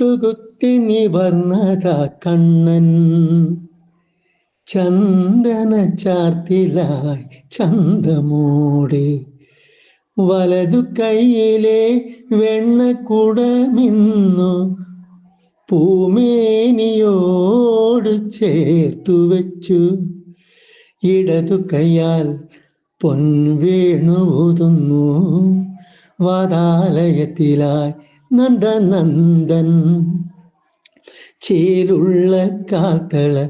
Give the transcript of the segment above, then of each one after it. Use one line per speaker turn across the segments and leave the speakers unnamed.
മുട്ടുകുത്തി നിവർന്നത കണ്ണൻ. ചന്ദന ചാർത്തിലായി ചന്തമൂടി വലതു കൈയിലെ വെണ്ണക്കുടമിന്നു പൂമേനിയോട് ചേർത്തു വെച്ചു. ഇടതു കൈയാൽ പൊൻവേണുതുന്നു വാതാലയത്തിലായി നന്ദനന്ദൻ. ചേലുള്ള കാത്തള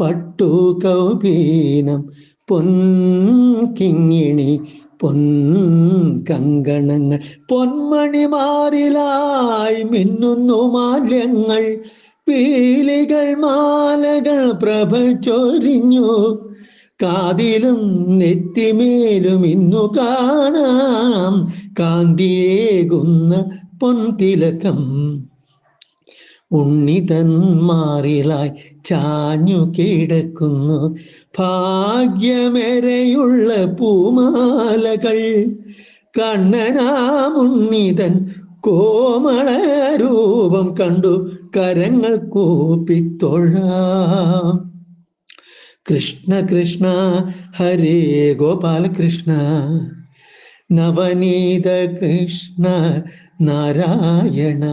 പട്ടു കൗപീനം പൊൻകിങ്ങിണി പൊൻ കങ്കണങ്ങൾ പൊന്മണിമാറിലായി മിന്നുന്നു മാല്യങ്ങൾ പീലികൾ മാലകൾ പ്രഭ ചൊരിഞ്ഞു. കാതിലും നെറ്റിമേലും ഇന്നു കാണാം. കാന്തിയേകുന്ന പൊൻതിലകം ഉണ്ണിതന്മാറിലായി ചാഞ്ഞു കിടക്കുന്നു. ഭാഗ്യമേരെയുള്ള പൂമാലകൾ കണ്ണനാമുണ്ണിതൻ കോമള രൂപം കണ്ടു. കരങ്ങൾ കൂപ്പിത്തൊഴാം. കൃഷ്ണ കൃഷ്ണ ഹരേ ഗോപാലകൃഷ്ണ നവനീത കൃഷ്ണ നാരായണ.